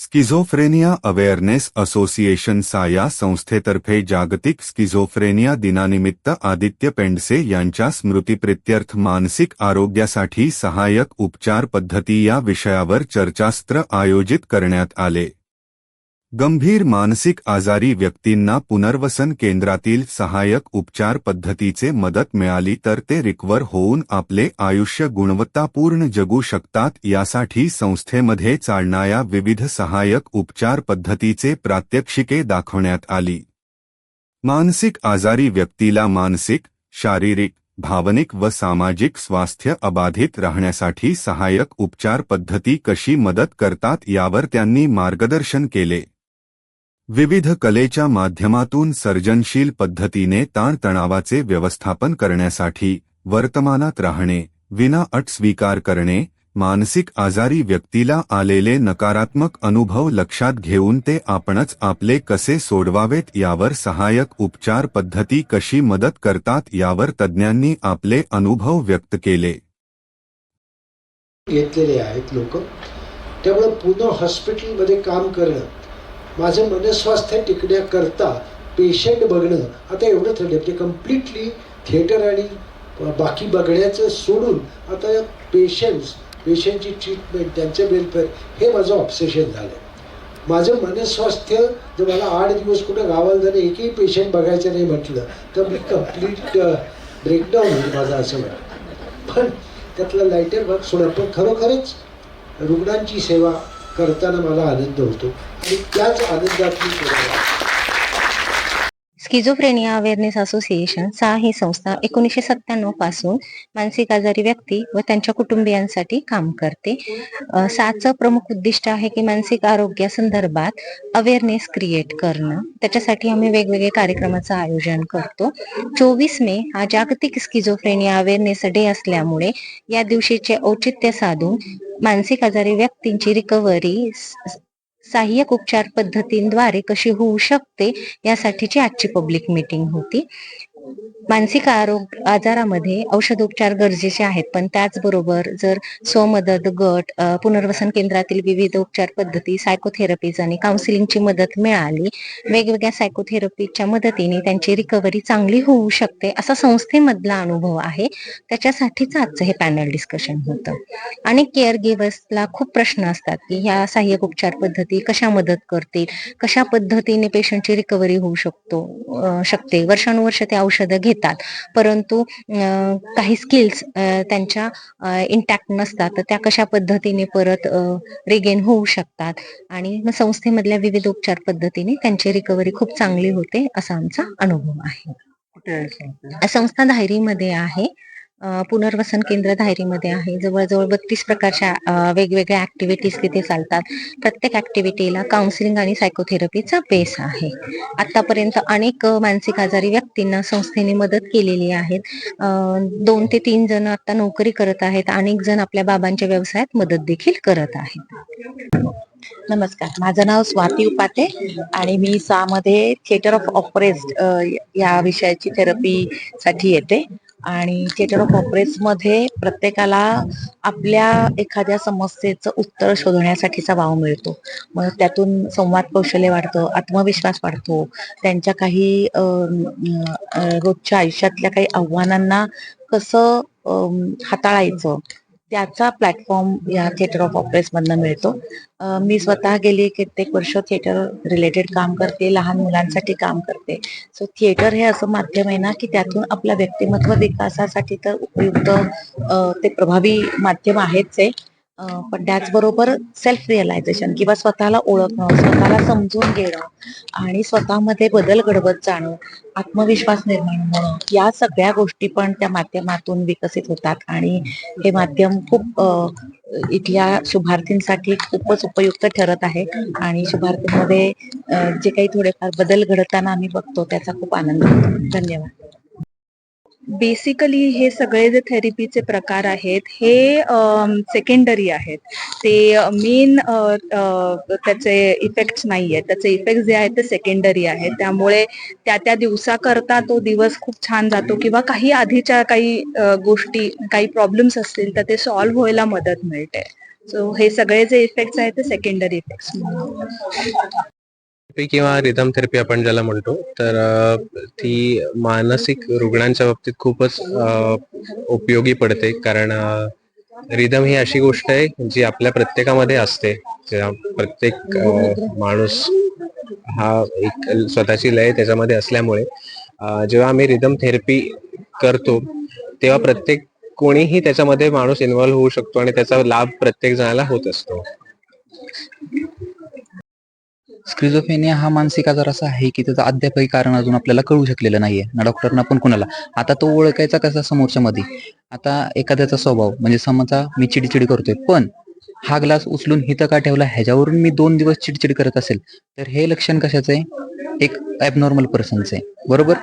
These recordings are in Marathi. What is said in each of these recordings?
स्किझोफ्रेनिया अवेअरनेस असोसिएशन साया संस्थेतर्फे जागतिक स्किझोफ्रेनिया दिनानिमित्त आदित्य पेंडसे यांच्या स्मृतीप्रित्यर्थ मानसिक आरोग्यासाठी सहाय्यक उपचार पद्धती या विषयावर चर्चास्त्र आयोजित करण्यात आले. गंभीर मानसिक आजारी व्यक्तींना पुनर्वसन केंद्रातील सहाय्यक उपचार पद्धतीचे मदत मिळाली तर ते रिकवर होऊन आपले आयुष्य गुणवत्तापूर्ण जगू शकतात यासाठी संस्थेमध्ये चालणाऱ्या विविध सहाय्यक उपचार पद्धतीचे प्रात्यक्षिके दाखवण्यात आली. मानसिक आजारी व्यक्तीला मानसिक, शारीरिक, भावनिक व सामाजिक स्वास्थ्य अबाधित राहण्यासाठी सहाय्यक उपचार पद्धती कशी मदत करतात यावर त्यांनी मार्गदर्शन केले. विविध कलेच्या माध्यमातून सर्जनशील पद्धतीने ताणतणावाचे व्यवस्थापन करण्यासाठी वर्तमानात राहणे विना अट स्वीकार करणे मानसिक आजारी व्यक्तीला आलेले नकारात्मक अनुभव लक्षात घेऊन ते आपणच आपले कसे सोडवावेत यावर सहाय्यक उपचार पद्धती कशी मदत करतात यावर तज्ज्ञांनी आपले अनुभव व्यक्त केले. घेतलेले आहेत लोक. त्यामुळे पुन्हा हॉस्पिटलमध्ये काम करणं माझं मनस्वास्थ्य टिकण्याकरता पेशंट बघणं. आता एवढं ठरलं म्हणजे कम्प्लिटली थिएटर आणि बाकी बघण्याचं सोडून आता पेशंट्स पेशंटची ट्रीटमेंट त्यांचं वेलफेअर हे माझं ऑब्सेशन झालं. माझं मनस्वास्थ्य जर मला आठ दिवस कुठं गावाला जाणं एकही पेशंट बघायचं नाही म्हटलं तर मी कंप्लीट ब्रेकडाऊन होईल माझं असं वाटतं पण त्यातला लाईटर भाग सोडा. पण खरोखरच रुग्णांची सेवा करताना मला आनंद होतो. आणि त्याच आनंदात मी स्किझोफ्रेनिया अवेअरनेस असोसिएशन सा ही संस्था एकोणीसशे सत्त्याण्णवपासून मानसिक आजारी व्यक्ती व त्यांच्या कुटुंबियांसाठी काम करते. साचं प्रमुख उद्दिष्ट आहे की मानसिक आरोग्यासंदर्भात अवेअरनेस क्रिएट करणं. त्याच्यासाठी आम्ही वेगवेगळे कार्यक्रमाचं आयोजन करतो. चोवीस मे हा जागतिक स्किझोफ्रेनिया अवेअरनेस डे असल्यामुळे या दिवशीचे औचित्य साधून मानसिक आजारी व्यक्तींची रिकव्हरी सहाय्यक उपचार पद्धतींद्वारे कशी होऊ शकते यासाठीची आजची पब्लिक मीटिंग होती. मानसिक आरोग्य आजारामध्ये औषधोपचार गरजेचे आहेत. पण त्याचबरोबर जर स्वमदत गट पुनर्वसन केंद्रातील विविध उपचार पद्धती सायकोथेरपीज आणि काउन्सिलिंगची मदत मिळाली वेगवेगळ्या सायकोथेरपीच्या मदतीने त्यांची रिकव्हरी चांगली होऊ शकते असा संस्थेमधला अनुभव आहे. त्याच्यासाठीच आजचं हे पॅनल डिस्कशन होतं. आणि केअर गिव्हर्सला खूप प्रश्न असतात की ह्या सहाय्यक उपचार पद्धती कशा मदत करतील? कशा पद्धतीने पेशंटची रिकव्हरी होऊ शकतो शकते? वर्षानुवर्ष ते औषध घेतात. परंतु काही स्किल्स त्यांच्या इंटॅक्ट नसतात. तर त्या कशा पद्धतीने परत रिगेन होऊ शकतात? आणि मग संस्थेमधल्या विविध उपचार पद्धतीने त्यांची रिकव्हरी खूप चांगली होते असा आमचा अनुभव आहे. संस्था धायरीमध्ये आहे. पुनर्वसन केंद्र धायरीमध्ये आहे. जवळजवळ बत्तीस प्रकारच्या वेगवेगळ्या ऍक्टिव्हिटीज तिथे चालतात. प्रत्येक ऍक्टिव्हिटीला काउन्सिलिंग आणि सायकोथेरपीचा बेस आहे. आतापर्यंत अनेक मानसिक आजारी व्यक्तींना संस्थेने मदत केलेली आहे दोन ते तीन जण आता नोकरी करत आहेत. अनेक जण आपल्या बाबांच्या व्यवसायात मदत देखील करत आहेत. नमस्कार. माझं नाव स्वाती उपाते आणि मी सामध्ये थिएटर ऑफ ऑपरेस्ट या विषयाची थेरपी साठी येते. आणि थिएटर ऑफ ऑपरेट्समध्ये प्रत्येकाला आपल्या एखाद्या समस्येचं उत्तर शोधण्यासाठीचा वाव मिळतो. मग त्यातून संवाद कौशल्य वाढतं आत्मविश्वास वाढतो. त्यांच्या काही रोजच्या आयुष्यातल्या काही आव्हानांना कसं हाताळायचं त्याचा प्लॅटफॉर्म या थिएटर ऑफ ऑपरेस मधनं मिळतो. मी स्वतः गेली कित्येक वर्ष थिएटर रिलेटेड काम करते लहान मुलांसाठी काम करते. सो थिएटर हे असं माध्यम आहे ना की त्यातून आपल्या व्यक्तिमत्व विकासासाठी तर उपयुक्त ते प्रभावी माध्यम आहेच आहे. पण त्याचबरोबर सेल्फ रिअलायझेशन किंवा स्वतःला ओळखणं स्वतःला समजून घेणं आणि स्वतःमध्ये बदल घडवत जाणं आत्मविश्वास निर्माण होणं या सगळ्या गोष्टी पण त्या माध्यमातून विकसित होतात आणि हे माध्यम खूप इथल्या शुभार्थींसाठी खूपच उपयुक्त ठरत आहे आणि शुभार्थींमध्ये जे काही थोडेफार बदल घडताना आम्ही बघतो त्याचा खूप आनंद होतो. धन्यवाद. बेसिकली हे सगळे जे थेरपीचे प्रकार आहेत हे सेकंडरी आहेत. ते मेन त्याचे इफेक्ट्स नाही आहेत त्याचे इफेक्ट जे आहेत ते सेकंडरी आहेत. त्यामुळे त्या त्या दिवसाकरता तो दिवस खूप छान जातो किंवा काही आधीच्या काही गोष्टी काही प्रॉब्लेम्स असतील तर ते सॉल्व्ह व्हायला मदत मिळते. सो हे सगळे जे इफेक्ट्स आहेत ते सेकंडरी इफेक्ट्स थेरपी किंवा रिदम थेरपी आपण ज्याला म्हणतो तर ती मानसिक रुग्णांच्या बाबतीत खूपच उपयोगी पडते. कारण रिदम ही अशी गोष्ट आहे जी आपल्या प्रत्येकामध्ये असते. प्रत्येक माणूस हा एक स्वतःची लय त्याच्यामध्ये असल्यामुळे जेव्हा आम्ही रिदम थेरपी करतो तेव्हा प्रत्येक कोणीही त्याच्यामध्ये माणूस इन्व्हॉल्व्ह होऊ शकतो आणि त्याचा लाभ प्रत्येक जणाला होत असतो. स्क्रिझोफेनिया हा मानसिक आजार असा आहे की त्याचं अद्यापही कारण अजून आपल्याला कळू शकलेलं नाहीये. ना डॉक्टरना पण कुणाला. आता तो ओळखायचा कसा समोरच्या मध्ये आता एखाद्याचा स्वभाव म्हणजे समजा मी चिडचिड करतोय पण हा ग्लास उचलून हिथं का ठेवला? ह्याच्यावरून मी दोन दिवस चिडचिड करत असेल तर हे लक्षण कशाचं आहे? एक ॲबनॉर्मल पर्सनचं आहे. बरोबर?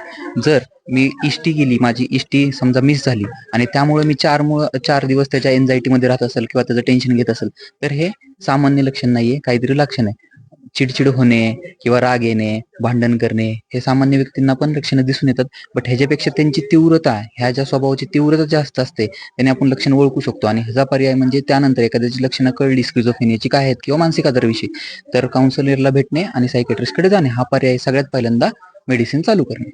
जर मी इष्टी गेली माझी इष्टी समजा मिस झाली आणि त्यामुळे मी चार मुळ चार दिवस त्याच्या एन्झायटीमध्ये राहत असेल किंवा त्याचं टेन्शन घेत असेल तर हे सामान्य लक्षण नाहीये काहीतरी लक्षण आहे. चिडचिड होणे किंवा राग येणे भांडण करणे हे सामान्य व्यक्तींना पण लक्षणं दिसून येतात. बट ह्याच्यापेक्षा त्यांची तीव्रता ह्या ज्या स्वभावाची तीव्रता जास्त असते त्याने आपण लक्षण ओळखू शकतो. आणि ह्याचा पर्याय म्हणजे त्यानंतर एखाद्याची लक्षणं कळली स्क्रिझोफेनियाची काय आहेत किंवा मानसिक आजारविषयी तर काउन्सिलरला भेटणे आणि सायकेट्रिस्टकडे जाणे. हा पर्याय सगळ्यात पहिल्यांदा मेडिसिन चालू करणे.